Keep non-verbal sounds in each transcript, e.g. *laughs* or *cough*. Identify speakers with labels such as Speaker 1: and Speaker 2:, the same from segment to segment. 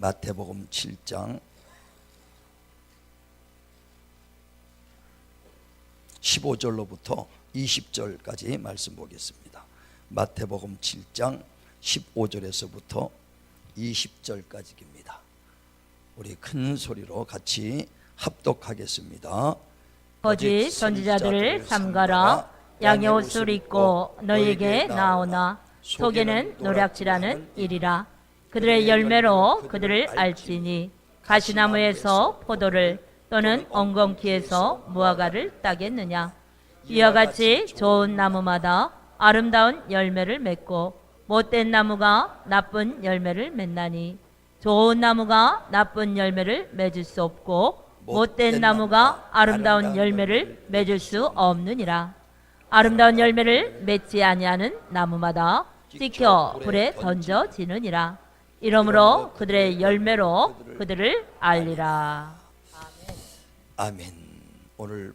Speaker 1: 마태복음 7장 15절로부터 20절까지 말씀 보겠습니다. 마태복음 7장 15절에서부터 20절까지입니다. 우리 큰 소리로 같이 합독하겠습니다.
Speaker 2: 거짓 선지자들을 삼가라 양의 옷을 입고 너희에게 나오나 속에는 노략질하는 일이라 그들의 열매로 그들을 알지니 가시나무에서 포도를 또는 엉겅퀴에서 무화과를 따겠느냐 이와 같이 좋은 나무마다 아름다운 열매를 맺고 못된 나무가 나쁜 열매를 맺나니 좋은 나무가 나쁜 열매를 맺을 수 없고 못된 나무가 아름다운 열매를 맺을 수 없느니라. 아름다운 열매를 맺지 아니하는 나무마다 찍혀 불에 던져지느니라. 이러므로 그들의 열매로 그들을 알리라.
Speaker 1: 아멘. 오늘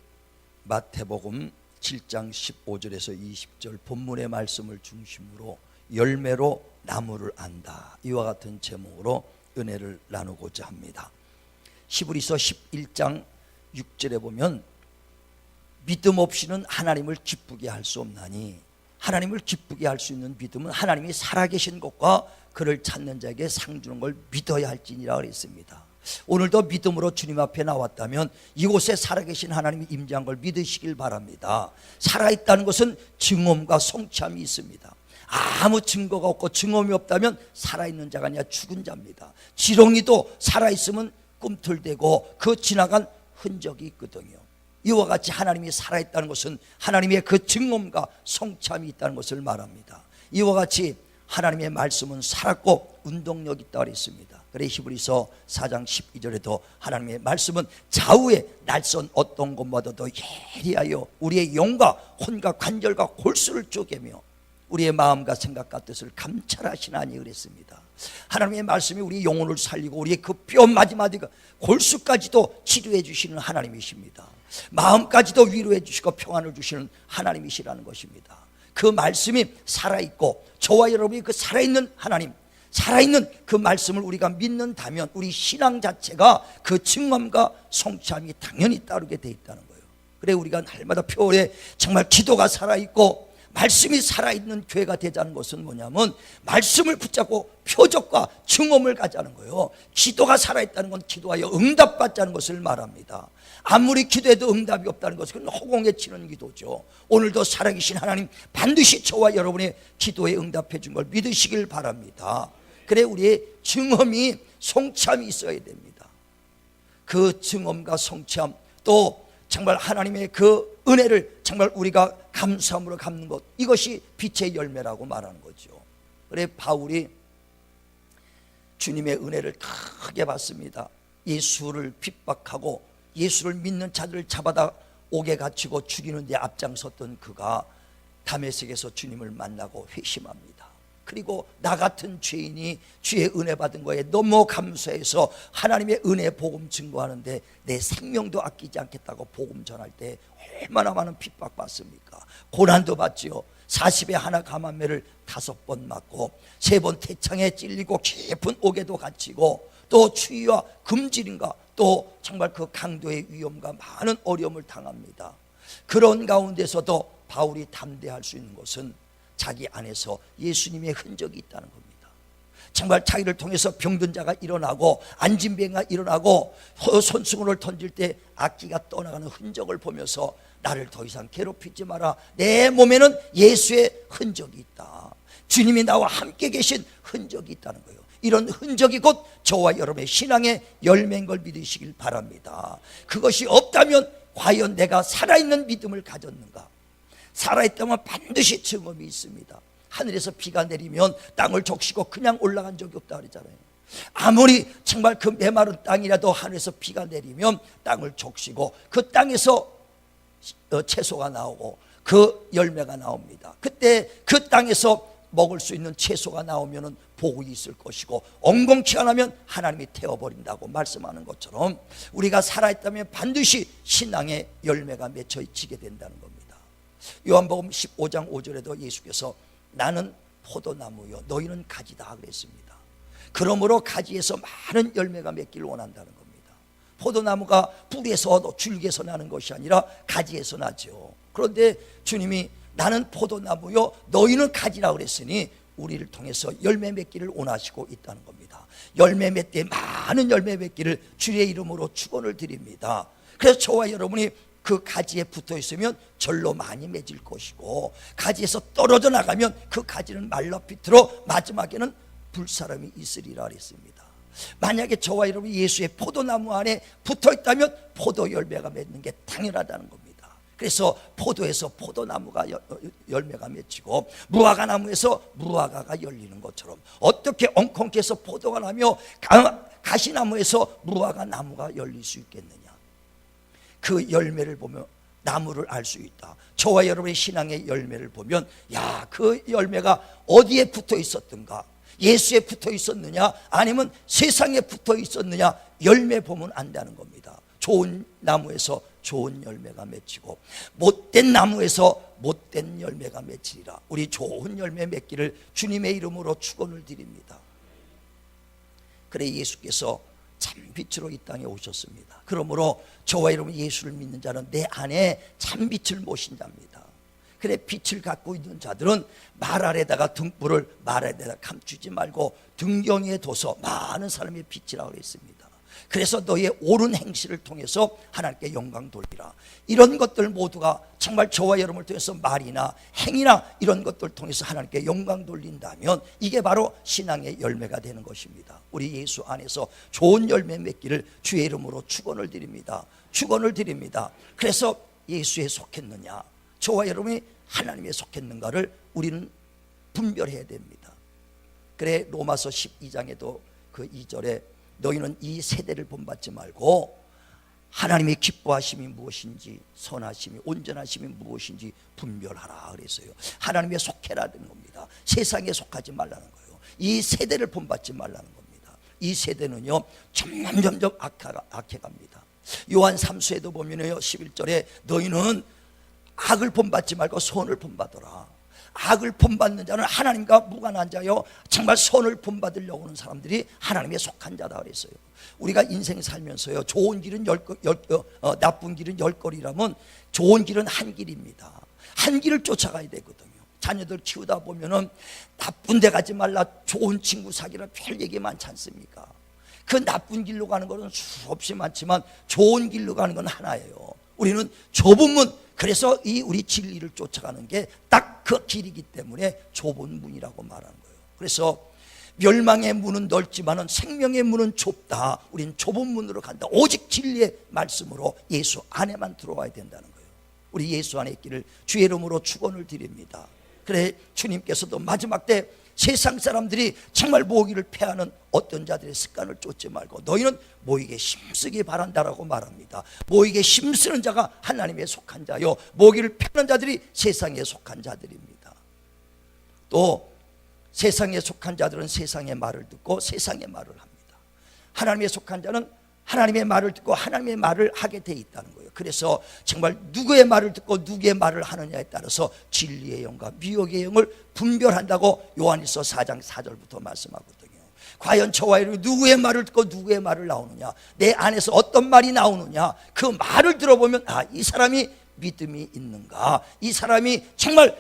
Speaker 1: 마태복음 7장 15절에서 20절 본문의 말씀을 중심으로 열매로 나무를 안다. 이와 같은 제목으로 은혜를 나누고자 합니다. 히브리서 11장 6절에 보면 믿음 없이는 하나님을 기쁘게 할 수 없나니 하나님을 기쁘게 할 수 있는 믿음은 하나님이 살아계신 것과 그를 찾는 자에게 상 주는 걸 믿어야 할지니라 그랬습니다. 오늘도 믿음으로 주님 앞에 나왔다면 이곳에 살아계신 하나님이 임재한 걸 믿으시길 바랍니다. 살아있다는 것은 증언과 성취함이 있습니다. 아무 증거가 없고 증언이 없다면 살아있는 자가 아니라 죽은 자입니다. 지렁이도 살아있으면 꿈틀대고 그 지나간 흔적이 있거든요. 이와 같이 하나님이 살아있다는 것은 하나님의 그 증언과 성참이 있다는 것을 말합니다. 이와 같이 하나님의 말씀은 살았고 운동력 있다 그랬습니다. 그래 히브리서 4장 12절에도 하나님의 말씀은 좌우에 날선 어떤 것마다도 예리하여 우리의 영과 혼과 관절과 골수를 쪼개며 우리의 마음과 생각과 뜻을 감찰하시나니 그랬습니다. 하나님의 말씀이 우리 영혼을 살리고 우리의 그 뼈 마디마디가 골수까지도 치료해 주시는 하나님이십니다. 마음까지도 위로해 주시고 평안을 주시는 하나님이시라는 것입니다. 그 말씀이 살아있고 저와 여러분이 그 살아있는 하나님 살아있는 그 말씀을 우리가 믿는다면 우리 신앙 자체가 그 증언과 성취함이 당연히 따르게 돼 있다는 거예요. 그래 우리가 날마다 표에 정말 기도가 살아있고 말씀이 살아있는 교회가 되자는 것은 뭐냐면 말씀을 붙잡고 표적과 증언을 가자는 거예요. 기도가 살아있다는 건 기도하여 응답받자는 것을 말합니다. 아무리 기도해도 응답이 없다는 것은 허공에 치는 기도죠. 오늘도 살아계신 하나님 반드시 저와 여러분의 기도에 응답해 준 걸 믿으시길 바랍니다. 그래 우리의 증언이 성참이 있어야 됩니다. 그 증언과 성참 또 정말 하나님의 그 은혜를 정말 우리가 감사함으로 갚는 것 이것이 빛의 열매라고 말하는 거죠. 그래 바울이 주님의 은혜를 크게 받습니다. 예수를 핍박하고 예수를 믿는 자들을 잡아다 옥에 갇히고 죽이는 데 앞장섰던 그가 담에색에서 주님을 만나고 회심합니다. 그리고 나 같은 죄인이 주의 은혜 받은 거에 너무 감사해서 하나님의 은혜 복음 증거하는데 내 생명도 아끼지 않겠다고 복음 전할 때 얼마나 많은 핍박 받습니까? 고난도 받지요. 40에 하나 감한매를 다섯 번 맞고 세 번 태창에 찔리고 깊은 옥에도 갇히고 또 추위와 금질인가 또 정말 그 강도의 위험과 많은 어려움을 당합니다. 그런 가운데서도 바울이 담대할 수 있는 것은 자기 안에서 예수님의 흔적이 있다는 겁니다. 정말 자기를 통해서 병든 자가 일어나고 안진병가 일어나고 손수건을 던질 때 악기가 떠나가는 흔적을 보면서 나를 더 이상 괴롭히지 마라. 내 몸에는 예수의 흔적이 있다. 주님이 나와 함께 계신 흔적이 있다는 거예요. 이런 흔적이 곧 저와 여러분의 신앙의 열매인 걸 믿으시길 바랍니다. 그것이 없다면 과연 내가 살아있는 믿음을 가졌는가? 살아있다면 반드시 증언이 있습니다. 하늘에서 비가 내리면 땅을 적시고 그냥 올라간 적이 없다 그러잖아요. 아무리 정말 그 메마른 땅이라도 하늘에서 비가 내리면 땅을 적시고 그 땅에서 어, 채소가 나오고 그 열매가 나옵니다. 그때 그 땅에서 먹을 수 있는 채소가 나오면은 복이 있을 것이고 엉겅퀴 안 하면 하나님이 태워버린다고 말씀하는 것처럼 우리가 살아있다면 반드시 신앙의 열매가 맺혀 지게 된다는 겁니다. 요한복음 15장 5절에도 예수께서 나는 포도나무요 너희는 가지다 그랬습니다. 그러므로 가지에서 많은 열매가 맺기를 원한다는 겁니다. 포도나무가 뿌리에서 줄기에서 나는 것이 아니라 가지에서 나죠. 그런데 주님이 나는 포도나무요 너희는 가지라 그랬으니 우리를 통해서 열매 맺기를 원하시고 있다는 겁니다. 열매 맺되 많은 열매 맺기를 주의 이름으로 축원을 드립니다. 그래서 저와 여러분이 그 가지에 붙어 있으면 절로 많이 맺을 것이고 가지에서 떨어져 나가면 그 가지는 말라 비틀어 마지막에는 불사람이 있으리라 그랬습니다. 만약에 저와 여러분이 예수의 포도나무 안에 붙어 있다면 포도 열매가 맺는 게 당연하다는 겁니다. 그래서 포도에서 포도나무가 열매가 맺히고 무화과 나무에서 무화과가 열리는 것처럼 어떻게 엉겅퀴에서 포도가 나며 가- 가시나무에서 무화과 나무가 열릴 수 있겠느냐? 그 열매를 보면 나무를 알 수 있다. 저와 여러분의 신앙의 열매를 보면 야, 그 열매가 어디에 붙어 있었던가? 예수에 붙어 있었느냐? 아니면 세상에 붙어 있었느냐? 열매 보면 안다는 겁니다. 좋은 나무에서 좋은 열매가 맺히고 못된 나무에서 못된 열매가 맺히리라. 우리 좋은 열매 맺기를 주님의 이름으로 축원을 드립니다. 그래 예수께서 참 빛으로 이 땅에 오셨습니다. 그러므로 저와 여러분 예수를 믿는 자는 내 안에 참 빛을 모신 자입니다. 그래 빛을 갖고 있는 자들은 말 아래다가 등불을 말 아래다 감추지 말고 등경에 둬서 많은 사람의 빛이라고 그랬습니다. 그래서 너의 옳은 행실을 통해서 하나님께 영광 돌리라. 이런 것들 모두가 정말 저와 여러분을 통해서 말이나 행위나 이런 것들 통해서 하나님께 영광 돌린다면 이게 바로 신앙의 열매가 되는 것입니다. 우리 예수 안에서 좋은 열매 맺기를 주의 이름으로 축원을 드립니다. 축원을 드립니다. 그래서 예수에 속했느냐, 저와 여러분이 하나님에 속했는가를 우리는 분별해야 됩니다. 그래 로마서 12장에도 그 2절에 너희는 이 세대를 본받지 말고 하나님의 기뻐하심이 무엇인지 선하심이 온전하심이 무엇인지 분별하라 그랬어요. 하나님에 속해라는 겁니다. 세상에 속하지 말라는 거예요. 이 세대를 본받지 말라는 겁니다. 이 세대는요 점점 점점 악해, 악해갑니다. 요한 3수에도 보면요 11절에 너희는 악을 본받지 말고 선을 본받아라. 악을 본받는 자는 하나님과 무관한 자요. 정말 선을 본받으려고 하는 사람들이 하나님에 속한 자다 그랬어요. 우리가 인생 살면서요. 좋은 길은 열, 거- 열 어, 어, 나쁜 길은 열 거리라면 좋은 길은 한 길입니다. 한 길을 쫓아가야 되거든요. 자녀들 키우다 보면은 나쁜 데 가지 말라 좋은 친구 사귀라 별 얘기 많지 않습니까? 그 나쁜 길로 가는 것은 수없이 많지만 좋은 길로 가는 건 하나예요. 우리는 좁은 문, 그래서 이 우리 진리를 쫓아가는 게 딱 그 길이기 때문에 좁은 문이라고 말하는 거예요. 그래서 멸망의 문은 넓지만은 생명의 문은 좁다. 우린 좁은 문으로 간다. 오직 진리의 말씀으로 예수 안에만 들어와야 된다는 거예요. 우리 예수 안에 있기를 주의 이름으로 축원을 드립니다. 그래 주님께서도 마지막 때 세상 사람들이 정말 모이기를 패하는 어떤 자들의 습관을 쫓지 말고 너희는 모이게 힘쓰기 바란다라고 말합니다. 모이게 힘쓰는 자가 하나님에 속한 자요. 모이기를 패하는 자들이 세상에 속한 자들입니다. 또 세상에 속한 자들은 세상의 말을 듣고 세상의 말을 합니다. 하나님에 속한 자는 하나님의 말을 듣고 하나님의 말을 하게 돼 있다는 거예요. 그래서 정말 누구의 말을 듣고 누구의 말을 하느냐에 따라서 진리의 영과 미혹의 영을 분별한다고 요한일서 4장 4절부터 말씀하거든요. 과연 저와 여러분 누구의 말을 듣고 누구의 말을 나오느냐? 내 안에서 어떤 말이 나오느냐? 그 말을 들어보면 아, 이 사람이 믿음이 있는가? 이 사람이 정말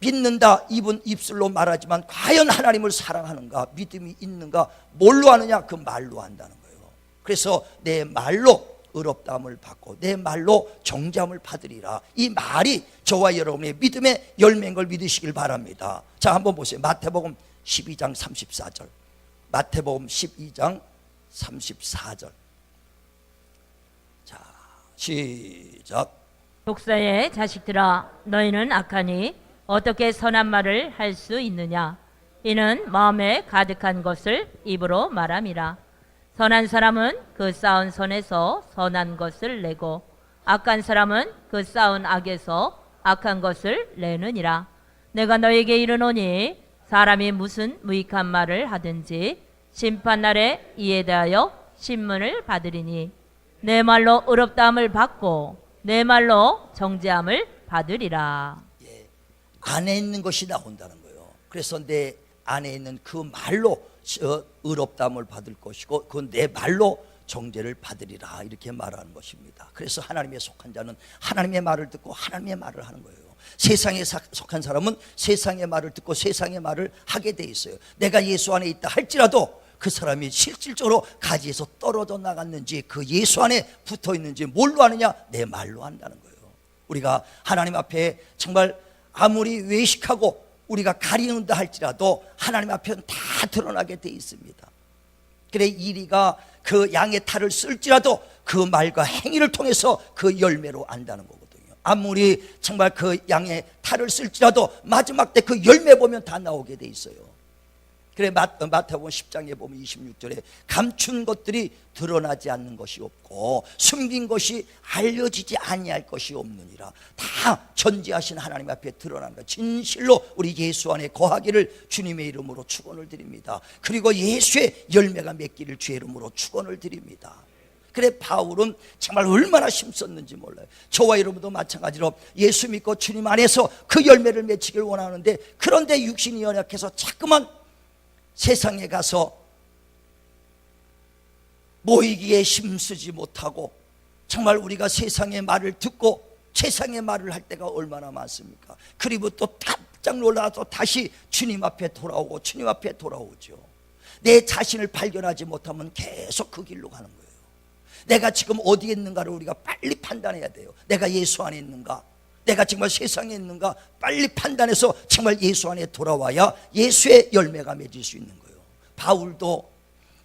Speaker 1: 믿는다 입은 입술로 말하지만 과연 하나님을 사랑하는가 믿음이 있는가 뭘로 하느냐 그 말로 한다는 거예요 그래서 내 말로 의롭다함을 받고 내 말로 정죄함을 받으리라. 이 말이 저와 여러분의 믿음의 열매인 걸 믿으시길 바랍니다. 자 한번 보세요. 마태복음 12장 34절. 마태복음 12장 34절. 자 시작.
Speaker 2: 독사의 자식들아 너희는 악하니 어떻게 선한 말을 할 수 있느냐? 이는 마음에 가득한 것을 입으로 말함이라 선한 사람은 그 쌓은 선에서 선한 것을 내고 악한 사람은 그 쌓은 악에서 악한 것을 내느니라 내가 너에게 이르노니 사람이 무슨 무익한 말을 하든지 심판날에 이에 대하여 신문을 받으리니 내 말로 의롭다함을 받고 내 말로 정죄함을 받으리라.
Speaker 1: 안에 있는 것이 나온다는 거예요. 그래서 내 안에 있는 그 말로 어, 의롭담을 받을 것이고 그내 말로 정죄를 받으리라 이렇게 말하는 것입니다. 그래서 하나님의 속한 자는 하나님의 말을 듣고 하나님의 말을 하는 거예요. 세상에 사- 속한 사람은 세상의 말을 듣고 세상의 말을 하게 돼 있어요. 내가 예수 안에 있다 할지라도 그 사람이 실질적으로 가지에서 떨어져 나갔는지 그 예수 안에 붙어 있는지 뭘로 아느냐? 내 말로 한다는 거예요. 우리가 하나님 앞에 정말 아무리 외식하고 우리가 가리는다 할지라도 하나님 앞에는 다 드러나게 돼 있습니다. 그래 이리가 그 양의 탈을 쓸지라도 그 말과 행위를 통해서 그 열매로 안다는 거거든요. 아무리 정말 그 양의 탈을 쓸지라도 마지막 때 그 열매 보면 다 나오게 돼 있어요. 그래 마, 마태복음 10장에 보면 26절에 감춘 것들이 드러나지 않는 것이 없고 숨긴 것이 알려지지 아니할 것이 없느니라. 다 전지하신 하나님 앞에 드러난 것. 진실로 우리 예수 안에 거하기를 주님의 이름으로 축원을 드립니다. 그리고 예수의 열매가 맺기를 주의 이름으로 축원을 드립니다. 그래 바울은 정말 얼마나 힘썼는지 몰라요. 저와 여러분도 마찬가지로 예수 믿고 주님 안에서 그 열매를 맺히길 원하는데 그런데 육신이 연약해서 자꾸만 세상에 가서 모이기에 힘쓰지 못하고 정말 우리가 세상의 말을 듣고 세상의 말을 할 때가 얼마나 많습니까? 그리고 또 깜짝 놀라서 다시 주님 앞에 돌아오고 주님 앞에 돌아오죠. 내 자신을 발견하지 못하면 계속 그 길로 가는 거예요. 내가 지금 어디에 있는가를 우리가 빨리 판단해야 돼요. 내가 예수 안에 있는가? 내가 정말 세상에 있는가? 빨리 판단해서 정말 예수 안에 돌아와야 예수의 열매가 맺을 수 있는 거예요. 바울도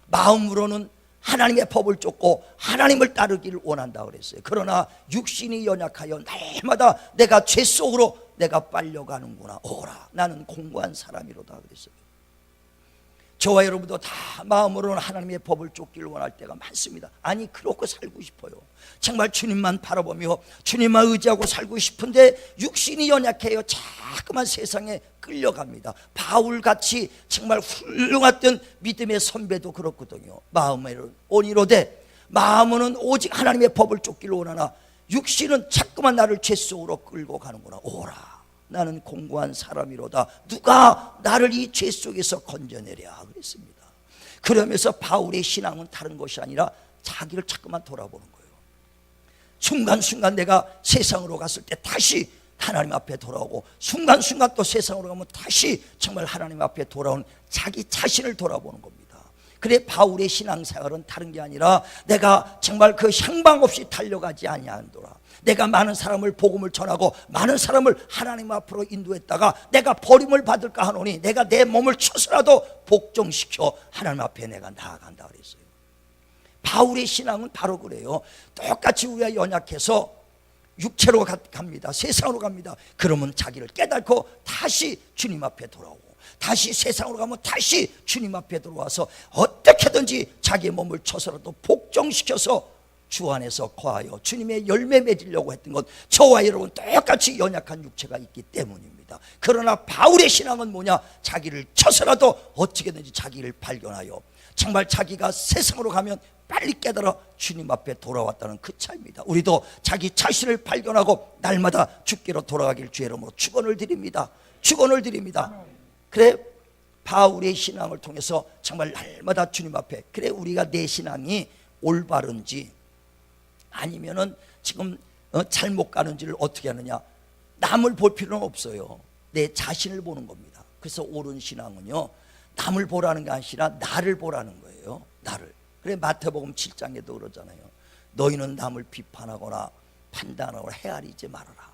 Speaker 1: 마음으로는 하나님의 법을 쫓고 하나님을 따르기를 원한다 그랬어요. 그러나 육신이 연약하여 날마다 내가 죄 속으로 내가 빨려가는구나. 오라. 나는 공고한 사람이로다 그랬어요. 저와 여러분도 다 마음으로는 하나님의 법을 쫓기를 원할 때가 많습니다. 아니 그렇고 살고 싶어요. 정말 주님만 바라보며 주님만 의지하고 살고 싶은데 육신이 연약해요. 자꾸만 세상에 끌려갑니다. 바울같이 정말 훌륭했던 믿음의 선배도 그렇거든요. 마음에는 온이로되 마음은 오직 하나님의 법을 쫓기를 원하나 육신은 자꾸만 나를 죄 속으로 끌고 가는구나. 오라. 나는 공고한 사람이로다. 누가 나를 이 죄 속에서 건져내랴 그랬습니다. 그러면서 바울의 신앙은 다른 것이 아니라 자기를 자꾸만 돌아보는 거예요. 순간순간 내가 세상으로 갔을 때 다시 하나님 앞에 돌아오고 순간순간 또 세상으로 가면 다시 정말 하나님 앞에 돌아오는 자기 자신을 돌아보는 겁니다. 그래 바울의 신앙생활은 다른 게 아니라 내가 정말 그 향방 없이 달려가지 아니하노라. 내가 많은 사람을 복음을 전하고 많은 사람을 하나님 앞으로 인도했다가 내가 버림을 받을까 하노니 내가 내 몸을 쳐서라도 복종시켜 하나님 앞에 내가 나아간다 그랬어요. 바울의 신앙은 바로 그래요. 똑같이 우리가 연약해서 육체로 가- 갑니다. 세상으로 갑니다. 그러면 자기를 깨닫고 다시 주님 앞에 돌아오고 다시 세상으로 가면 다시 주님 앞에 들어와서 어떻게든지 자기의 몸을 쳐서라도 복종시켜서 주 안에서 거하여 주님의 열매 맺으려고 했던 것 저와 여러분 똑같이 연약한 육체가 있기 때문입니다. 그러나 바울의 신앙은 뭐냐? 자기를 쳐서라도 어떻게든지 자기를 발견하여 정말 자기가 세상으로 가면 빨리 깨달아 주님 앞에 돌아왔다는 그 차입니다. 우리도 자기 자신을 발견하고 날마다 죽기로 돌아가길 주의 이름으로 축원을 드립니다. 축원을 드립니다. 그래 바울의 신앙을 통해서 정말 날마다 주님 앞에 그래 우리가 내 신앙이 올바른지 아니면은 지금 어, 잘못 가는지를 어떻게 하느냐. 남을 볼 필요는 없어요. 내 자신을 보는 겁니다. 그래서 옳은 신앙은요 남을 보라는 게 아니라 나를 보라는 거예요. 나를. 그래 마태복음 7장에도 그러잖아요. 너희는 남을 비판하거나 판단하거나 헤아리지 말아라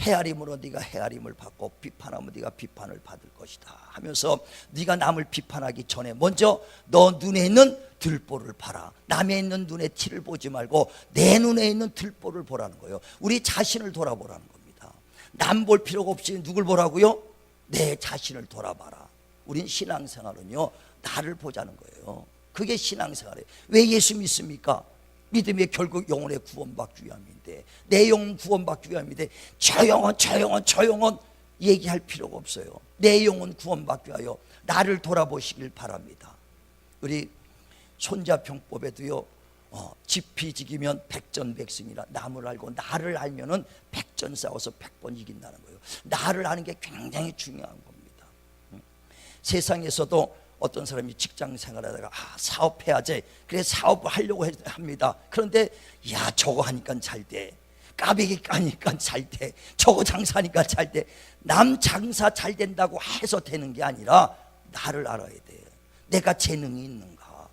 Speaker 1: 헤아림으로 네가 헤아림을 받고 비판하면 네가 비판을 받을 것이다 하면서 네가 남을 비판하기 전에 먼저 너 눈에 있는 들보를 봐라. 남에 있는 눈에 티를 보지 말고 내 눈에 있는 들보를 보라는 거예요. 우리 자신을 돌아보라는 겁니다. 남 볼 필요가 없이 누굴 보라고요? 내 자신을 돌아봐라. 우린 신앙생활은요 나를 보자는 거예요. 그게 신앙생활이에요. 왜 예수 믿습니까? 믿음이 결국 영혼의 구원받기 위함인 데내 영혼 구원받기 위함인데 저 영혼 저 영혼 저 영혼 얘기할 필요가 없어요. 내 영혼 구원받기 위하여 나를 돌아보시길 바랍니다. 우리 손자평법에도요 어, 지피지기면 백전백승이라 남을 알고 나를 알면은 백전 싸워서 백번 이긴다는 거예요. 나를 아는 게 굉장히 중요한 겁니다. 음. 세상에서도 어떤 사람이 직장 생활하다가 아, 사업해야지. 그래 사업을 하려고 해- 합니다. 그런데 야 저거 하니까 잘 돼. 까베기 까니까 잘 돼. 저거 장사하니까 잘 돼. 남 장사 잘 된다고 해서 되는 게 아니라 나를 알아야 돼. 내가 재능이 있는가?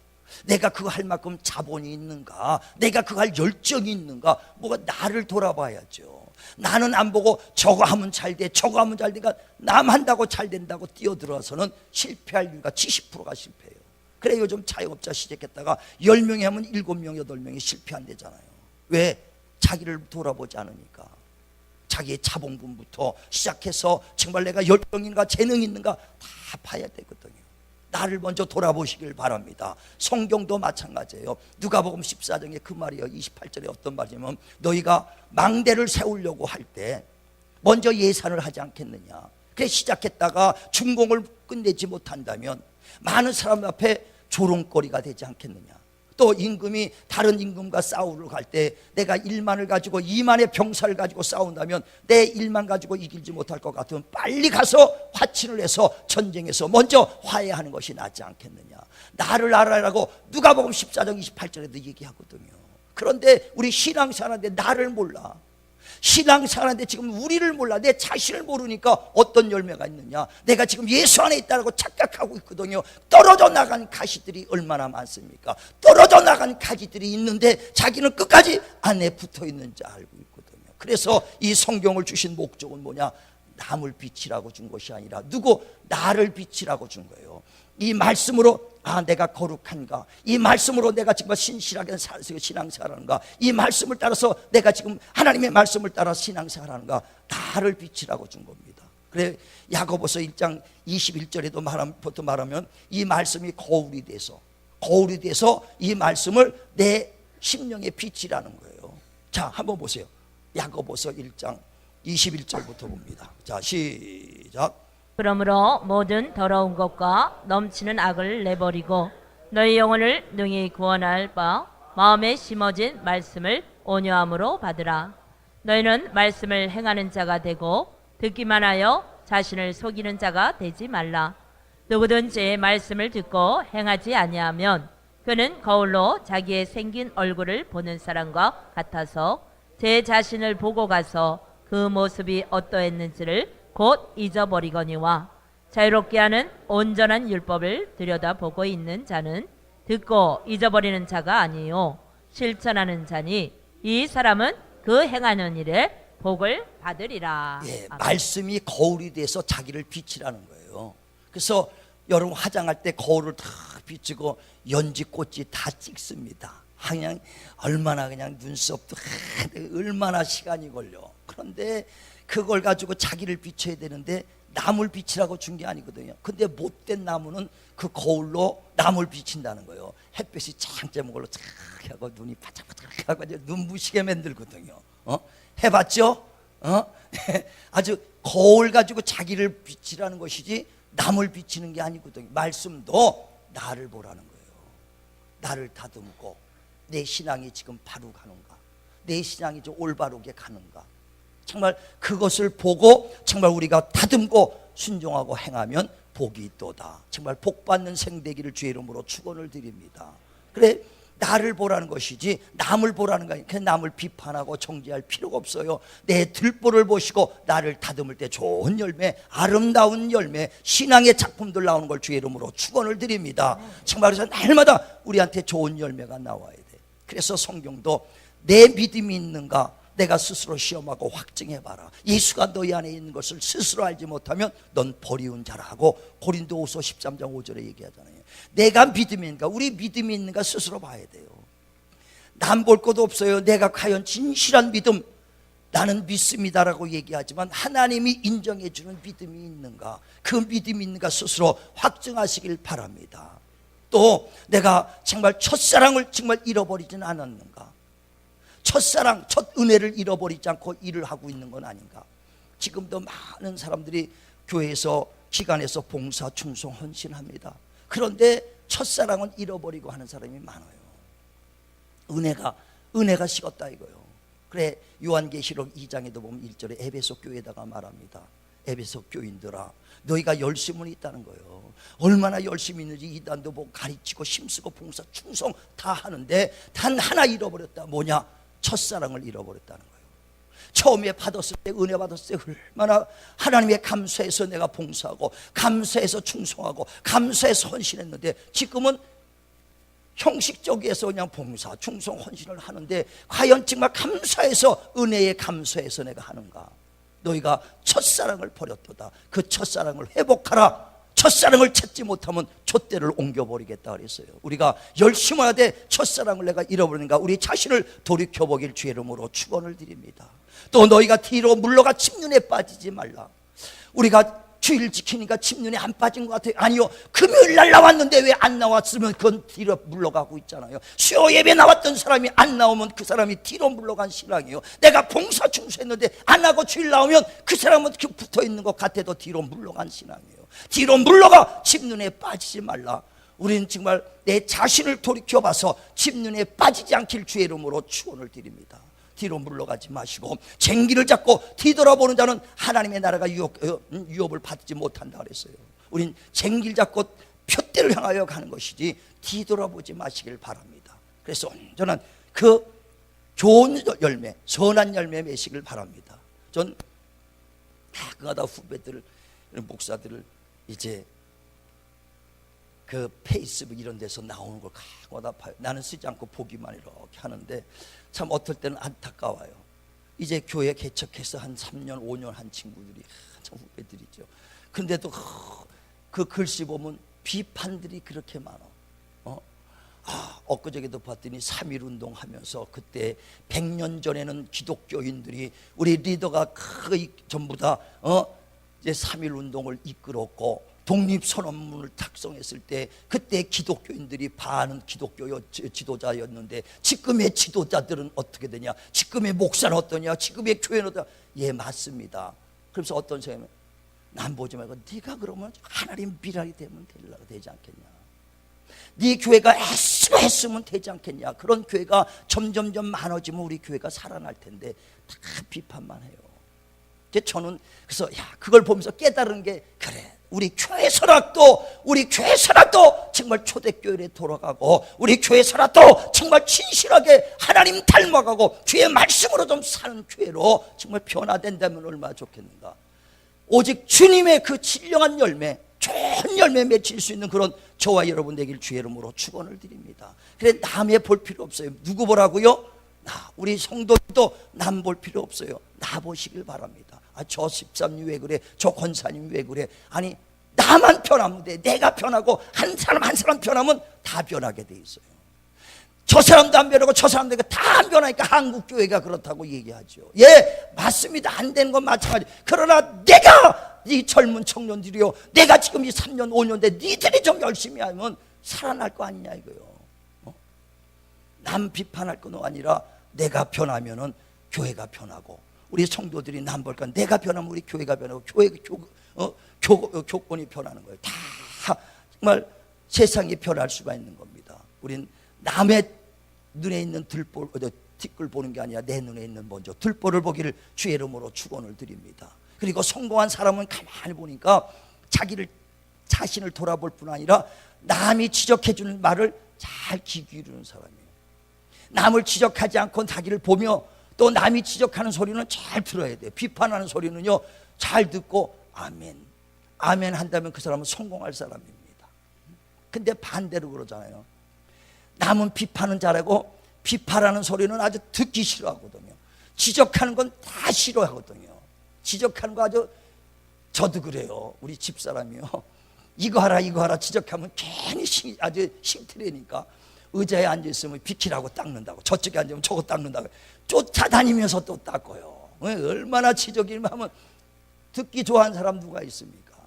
Speaker 1: 내가 그거 할 만큼 자본이 있는가? 내가 그거 할 열정이 있는가? 뭐가 나를 돌아봐야죠. 나는 안 보고 저거 하면 잘 돼, 저거 하면 잘 되니까 남 한다고 잘 된다고 뛰어들어서는 실패할 이유가 70%가 실패해요. 그래 요즘 자영업자 시작했다가 10명이 하면 7명, 8명이 실패한대잖아요. 왜? 자기를 돌아보지 않으니까. 자기의 자본금부터 시작해서 정말 내가 열정인가 재능이 있는가 다 봐야 되거든요. 나를 먼저 돌아보시길 바랍니다. 성경도 마찬가지예요. 누가복음 14장에 그 말이요. 28절에 어떤 말이냐면 너희가 망대를 세우려고 할 때 먼저 예산을 하지 않겠느냐. 그래 시작했다가 준공을 끝내지 못한다면 많은 사람 앞에 조롱거리가 되지 않겠느냐. 또 임금이 다른 임금과 싸우러 갈 때 내가 1만을 가지고 2만의 병사를 가지고 싸운다면 내 1만 가지고 이길지 못할 것 같으면 빨리 가서 화친을 해서 전쟁에서 먼저 화해하는 것이 낫지 않겠느냐. 나를 알아라고 누가복음 14장 28절에도 얘기하거든요. 그런데 우리 신앙생활하는데 나를 몰라 신앙생활하는데 지금 우리를 몰라. 내 자신을 모르니까 어떤 열매가 있느냐. 내가 지금 예수 안에 있다고 착각하고 있거든요. 떨어져 나간 가시들이 얼마나 많습니까? 떨어져 나간 가지들이 있는데 자기는 끝까지 안에 붙어 있는지 알고 있거든요. 그래서 이 성경을 주신 목적은 뭐냐 남을 빛이라고 준 것이 아니라 누구 나를 빛이라고 준 거예요. 이 말씀으로 아 내가 거룩한가? 이 말씀으로 내가 정말 신실하게 신앙생활하는가? 이 말씀을 따라서 내가 지금 하나님의 말씀을 따라 신앙생활하는가? 나를 빛이라고 준 겁니다. 그래 야고보서 1장 21절에도 말하면 말하면 이 말씀이 거울이 돼서 거울이 돼서 이 말씀을 내 심령의 빛이라는 거예요. 자 한번 보세요. 야고보서 1장 21절부터 봅니다 자 시작
Speaker 2: 그러므로 모든 더러운 것과 넘치는 악을 내버리고 너희 영혼을 능히 구원할 바 마음에 심어진 말씀을 온유함으로 받으라. 너희는 말씀을 행하는 자가 되고 듣기만 하여 자신을 속이는 자가 되지 말라. 누구든지 말씀을 듣고 행하지 아니하면 그는 거울로 자기의 생긴 얼굴을 보는 사람과 같아서 제 자신을 보고 가서 그 모습이 어떠했는지를 곧 잊어버리거니와 자유롭게 하는 온전한 율법을 들여다보고 있는 자는 듣고 잊어버리는 자가 아니요 실천하는 자니 이 사람은 그 행하는 일에 복을 받으리라.
Speaker 1: 예. 말씀이 거울이 돼서 자기를 비치라는 거예요. 그래서 여러분 화장할 때 거울을 다 비치고 연지 꽃이 다 찍습니다. 그냥 얼마나 그냥 눈썹도 하, 얼마나 시간이 걸려. 그런데 그걸 가지고 자기를 비춰야 되는데 나물 비치라고 준 게 아니거든요. 근데 못된 나무는 그 거울로 나물 비친다는 거예요. 햇볕이 창 쬐는 걸로 착 하고 눈이 바짝바짝 하고 눈부시게 만들거든요. 어? 해봤죠? 어? *laughs* 아주 거울 가지고 자기를 비치라는 것이지 남을 비치는 게 아니거든요. 말씀도 나를 보라는 거예요. 나를 다듬고 내 신앙이 지금 바로 가는가? 내 신앙이 좀 올바르게 가는가? 정말 그것을 보고 정말 우리가 다듬고 순종하고 행하면 복이 있도다. 정말 복 받는 생되기를 주의 이름으로 축원을 드립니다. 그래 나를 보라는 것이지 남을 보라는 거 아니야. 그 남을 비판하고 정죄할 필요가 없어요. 내 들보를 보시고 나를 다듬을 때 좋은 열매, 아름다운 열매, 신앙의 작품들 나오는 걸 주의 이름으로 축원을 드립니다. 정말 그래서 날마다 우리한테 좋은 열매가 나와야 돼. 그래서 성경도 내 믿음이 있는가 내가 스스로 시험하고 확증해봐라. 예수가 너희 안에 있는 것을 스스로 알지 못하면 넌 버리운 자라고 고린도후서 13장 5절에 얘기하잖아요. 내가 믿음이 있는가 우리 믿음이 있는가 스스로 봐야 돼요. 남 볼 것도 없어요. 내가 과연 진실한 믿음 나는 믿습니다라고 얘기하지만 하나님이 인정해 주는 믿음이 있는가 그 믿음이 있는가 스스로 확증하시길 바랍니다. 또 내가 정말 첫사랑을 정말 잃어버리지는 않았는가 첫사랑, 첫 은혜를 잃어버리지 않고 일을 하고 있는 건 아닌가? 지금도 많은 사람들이 교회에서 기관에서 봉사, 충성, 헌신합니다. 그런데 첫사랑은 잃어버리고 하는 사람이 많아요. 은혜가 은혜가 식었다 이거요. 그래 요한계시록 2장에도 보면 1절에 에베소 교회에다가 말합니다. 에베소 교인들아 너희가 열심은 있다는 거예요. 얼마나 열심히 있는지 이단도 뭐 가르치고 힘쓰고 봉사 충성 다 하는데 단 하나 잃어버렸다. 뭐냐? 첫사랑을 잃어버렸다는 거예요. 처음에 받았을 때 은혜 받았을 때 얼마나 하나님의 감사해서 내가 봉사하고 감사해서 충성하고 감사해서 헌신했는데 지금은 형식적에서 그냥 봉사, 충성, 헌신을 하는데 과연 정말 감사해서 은혜에 감사해서 내가 하는가? 너희가 첫사랑을 버렸도다. 그 첫사랑을 회복하라. 첫사랑을 찾지 못하면 촛대를 옮겨버리겠다 그랬어요. 우리가 열심히 하되 첫사랑을 내가 잃어버리는가? 우리 자신을 돌이켜보길 주의 이름으로 축원을 드립니다. 또 너희가 뒤로 물러가 침륜에 빠지지 말라. 우리가 주일 지키니까 침륜에 안 빠진 것 같아요. 아니요. 금요일 날 나왔는데 왜 안 나왔으면 그건 뒤로 물러가고 있잖아요. 수요 예배 나왔던 사람이 안 나오면 그 사람이 뒤로 물러간 신앙이에요. 내가 봉사 충수했는데 안 하고 주일 나오면 그 사람은 그 붙어 있는 것 같아도 뒤로 물러간 신앙이에요. 뒤로 물러가 침륜에 빠지지 말라. 우리는 정말 내 자신을 돌이켜봐서 침륜에 빠지지 않길 주의 이름으로 축원을 드립니다. 뒤로 물러가지 마시고 쟁기를 잡고 뒤돌아보는 자는 하나님의 나라가 유업, 어, 음, 유업을 받지 못한다 그랬어요. 우린 쟁기를 잡고 표대를 향하여 가는 것이지 뒤돌아보지 마시길 바랍니다. 그래서 온전한 그 좋은 열매, 선한 열매 매시길 바랍니다. 전 가끔가다 후배들, 목사들을 이제 그 페이스북 이런 데서 나오는 걸 가끔가다 봐요. 나는 쓰지 않고 보기만 이렇게 하는데 참 어떨 때는 안타까워요. 이제 교회 개척해서 한 3년, 5년 한 친구들이 참 후배들이죠. 근데도 그 글씨 보면 비판들이 그렇게 많아. 어? 아, 엊그저께도 봤더니 3.1 운동 하면서 그때 100년 전에는 기독교인들이 우리 리더가 거의 전부 다 어? 이제 3.1 운동을 이끌었고 독립선언문을 작성했을 때 그때 기독교인들이 반은 기독교 지도자였는데 지금의 지도자들은 어떻게 되냐? 지금의 목사는 어떠냐? 지금의 교회는 어떠냐? 예 맞습니다. 그래서 어떤 사람이 난 보지 말고 네가 그러면 하나님 비랄이 되면 되지 않겠냐? 네 교회가 애쓰고 했으면 되지 않겠냐? 그런 교회가 점점점 많아지면 우리 교회가 살아날 텐데 다 비판만 해요. 저는 그래서 야 그걸 보면서 깨달은 게 그래 우리 교회 설악도 우리 교회 설악도 정말 초대교회에 돌아가고 우리 교회 설악도 정말 진실하게 하나님 닮아가고 주의 말씀으로 좀 사는 교회로 정말 변화된다면 얼마나 좋겠는가. 오직 주님의 그 진령한 열매 좋은 열매 맺힐 수 있는 그런 저와 여러분 되길 주의 이름으로 축원을 드립니다. 그래 남의 볼 필요 없어요. 누구 보라고요? 나 우리 성도도 남 볼 필요 없어요. 나 보시길 바랍니다 아, 저 집사님 왜 그래? 저 권사님 왜 그래? 아니 나만 변하면 돼. 내가 변하고 한 사람 한 사람 변하면 다 변하게 돼 있어요. 저 사람도 안 변하고 저 사람도 다안 변하니까 한국 교회가 그렇다고 얘기하죠. 예, 맞습니다. 안 되는 건 마찬가지. 그러나 내가 이 젊은 청년들이요, 내가 지금 이 3년 5년 돼 니들이 좀 열심히 하면 살아날 거 아니냐 이거요. 어? 남 비판할 건 아니라 내가 변하면은 교회가 변하고 우리 성도들이 남 볼까 내가 변하면 우리 교회가 변하고 교회 교, 어, 교, 어, 교권이 변하는 거예요. 다 정말 세상이 변할 수가 있는 겁니다. 우린 남의 눈에 있는 들볼 어, 티끌 보는 게 아니라 내 눈에 있는 먼저 들보를 보기를 주의 이름으로 축원을 드립니다. 그리고 성공한 사람은 가만히 보니까 자기를 자신을 돌아볼 뿐 아니라 남이 지적해 주는 말을 잘 귀 기울이는 사람이에요. 남을 지적하지 않고 자기를 보며 또 남이 지적하는 소리는 잘 들어야 돼요. 비판하는 소리는요, 잘 듣고, 아멘. 아멘 한다면 그 사람은 성공할 사람입니다. 근데 반대로 그러잖아요. 남은 비판은 잘하고, 비판하는 소리는 아주 듣기 싫어하거든요. 지적하는 건 다 싫어하거든요. 지적하는 거 아주, 저도 그래요. 우리 집사람이요. 이거 하라, 이거 하라 지적하면 괜히 아주 싫더라니까. 의자에 앉아 있으면 비키라고 닦는다고 저쪽에 앉으면 저거 닦는다고 쫓아다니면서 또 닦아요. 얼마나 지적이면 하면 듣기 좋아하는 사람 누가 있습니까?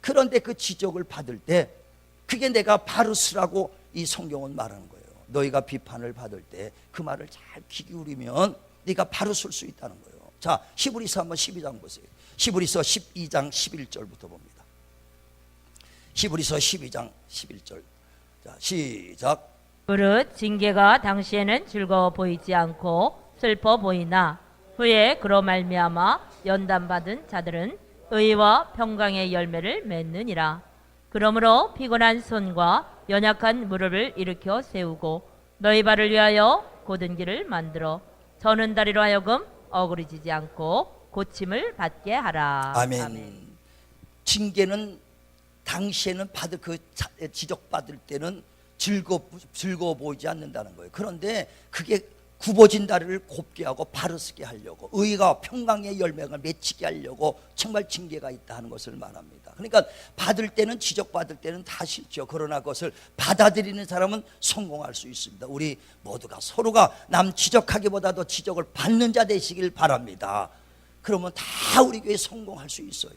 Speaker 1: 그런데 그 지적을 받을 때 그게 내가 바로 쓰라고 이 성경은 말하는 거예요. 너희가 비판을 받을 때 그 말을 잘 귀 기울이면 네가 쓸수 있다는 거예요. 자 히브리서 한번 12장 보세요. 히브리서 12장 11절부터 봅니다. 히브리서 12장 11절. 자 시작
Speaker 2: 그릇 징계가 당시에는 즐거워 보이지 않고 슬퍼 보이나 후에 그로 말미암아 연단받은 자들은 의와 평강의 열매를 맺느니라. 그러므로 피곤한 손과 연약한 무릎을 일으켜 세우고 너희 발을 위하여 곧은 길을 만들어 저는 다리로 하여금 어그러지지 않고 고침을 받게 하라.
Speaker 1: 아멘. 징계는 당시에는 받을 그 자- 지적받을 때는 즐거 즐거워 보이지 않는다는 거예요. 그런데 그게 굽어진 다리를 곱게 하고 바로 서게 하려고 의가 평강의 열매가 맺히게 하려고 정말 징계가 있다 하는 것을 말합니다. 그러니까 받을 때는 지적받을 때는 다 싫죠. 그러나 그것을 받아들이는 사람은 성공할 수 있습니다. 우리 모두가 서로가 남 지적하기보다도 지적을 받는 자 되시길 바랍니다. 그러면 다 우리 교회 성공할 수 있어요.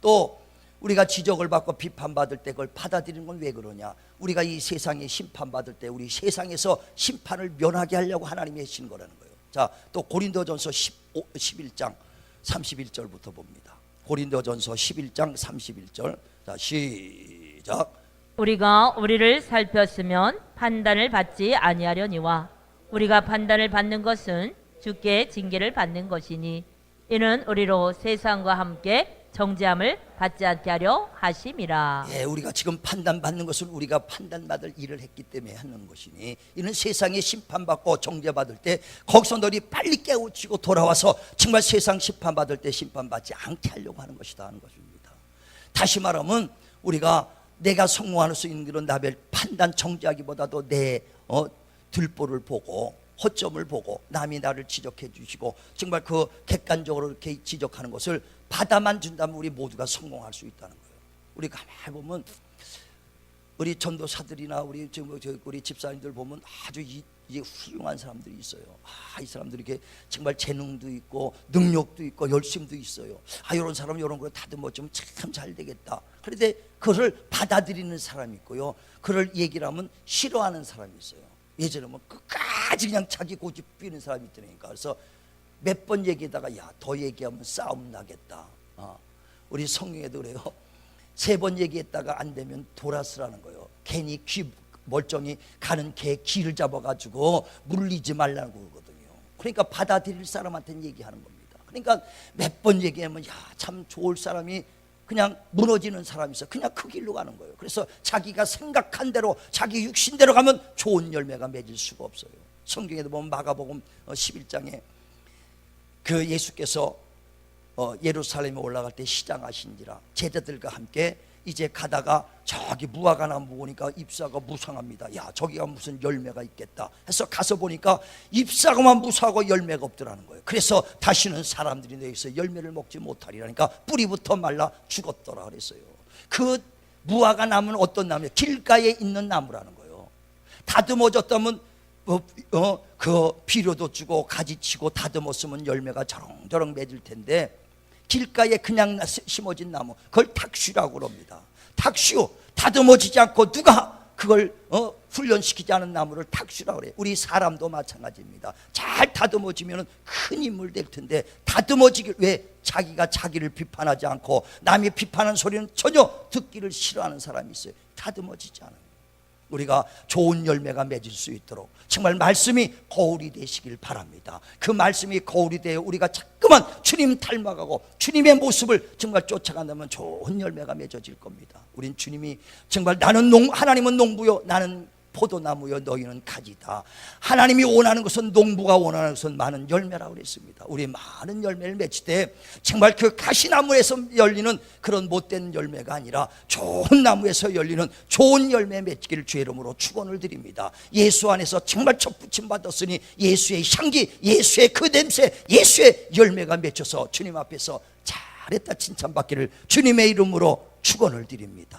Speaker 1: 또 우리가 지적을 받고 비판받을 때 그걸 받아들이는 건 왜 그러냐? 우리가 이 세상에 심판받을 때 우리 세상에서 심판을 면하게 하려고 하나님이 하신 거라는 거예요. 자, 또 고린도전서 15, 11장 31절부터 봅니다. 고린도전서 11장 31절. 자, 시작.
Speaker 2: 우리가 우리를 살폈으면 판단을 받지 아니하려니와 우리가 판단을 받는 것은 주께 징계를 받는 것이니 이는 우리로 세상과 함께 정죄함을 받지 않게 하려 하심이라.
Speaker 1: 예, 우리가 지금 판단받는 것은 우리가 판단받을 일을 했기 때문에 하는 것이니 이는 세상에 심판받고 정죄받을 때 거기서 너희 빨리 깨우치고 돌아와서 정말 세상 심판받을 때 심판받지 않게 하려고 하는 것이다 하는 것입니다. 다시 말하면 우리가 내가 성공할 수 있는 그런 나별 판단 정죄하기보다도 내 어, 들보를 보고 허점을 보고 남이 나를 지적해 주시고 정말 그 객관적으로 이렇게 지적하는 것을 받아만 준다면 우리 모두가 성공할 수 있다는 거예요. 우리 가만히 보면 우리 전도사들이나 우리 지금 뭐저 우리 집사님들 보면 아주 이, 이 훌륭한 사람들이 있어요. 아, 이 사람들이 이게 정말 재능도 있고 능력도 있고 열심도 있어요. 아, 이런 사람 이런 거 다듬어주면 참잘 되겠다. 그런데 그것을 받아들이는 사람이 있고요. 그를 얘기를 하면 싫어하는 사람이 있어요. 예전에 뭐 끝까지 그냥 자기 고집 피는 사람이 있더라니까. 그래서 몇 번 얘기하다가 야 더 얘기하면 싸움 나겠다. 어. 우리 성경에도 그래요. 세 번 얘기했다가 안 되면 돌아서라는 거예요. 괜히 귀 멀쩡히 가는 개 귀를 잡아가지고 물리지 말라고 그러거든요. 그러니까 받아들일 사람한테는 얘기하는 겁니다. 그러니까 몇 번 얘기하면 야 참 좋을 사람이 그냥 무너지는 사람이 있어. 그냥 그 길로 가는 거예요. 그래서 자기가 생각한 대로 자기 육신대로 가면 좋은 열매가 맺을 수가 없어요. 성경에도 보면 마가복음 11장에 그 예수께서 어, 예루살렘에 올라갈 때 시장하신지라 제자들과 함께 이제 가다가 저기 무화과 나무 보니까 잎사가 무성합니다. 야 저기가 무슨 열매가 있겠다 해서 가서 보니까 잎사가만 무성하고 열매가 없더라는 거예요. 그래서 다시는 사람들이 내에서 열매를 먹지 못하리라니까 뿌리부터 말라 죽었더라 그랬어요. 그 무화과 나무는 어떤 나무예요? 길가에 있는 나무라는 거예요. 다듬어졌다면 어, 어, 그 비료도 주고 가지 치고 다듬었으면 열매가 저렁저렁 맺을 텐데 길가에 그냥 나- 심어진 나무 그걸 탁슈라고 그럽니다. 탁슈 다듬어지지 않고 누가 그걸 어, 훈련시키지 않은 나무를 탁슈라고 그래요. 우리 사람도 마찬가지입니다. 잘 다듬어지면 큰 인물 될 텐데 다듬어지길 왜 자기가 자기를 비판하지 않고 남이 비판하는 소리는 전혀 듣기를 싫어하는 사람이 있어요. 다듬어지지 않아요. 우리가 좋은 열매가 맺을 수 있도록 정말 말씀이 거울이 되시길 바랍니다. 그 말씀이 거울이 되어 우리가 자꾸만 주님 닮아가고 주님의 모습을 정말 쫓아간다면 좋은 열매가 맺어질 겁니다. 우린 주님이 정말 나는 농 하나님은 농부요 나는 포도나무여 너희는 가지다. 하나님이 원하는 것은 농부가 원하는 것은 많은 열매라고 그랬습니다. 우리 많은 열매를 맺을 때 정말 그 가시나무에서 열리는 그런 못된 열매가 아니라 좋은 나무에서 열리는 좋은 열매 맺기를 주의 이름으로 축원을 드립니다. 예수 안에서 정말 첫 부침 받았으니 예수의 향기, 예수의 그 냄새, 예수의 열매가 맺혀서 주님 앞에서 잘했다 칭찬받기를 주님의 이름으로 축원을 드립니다.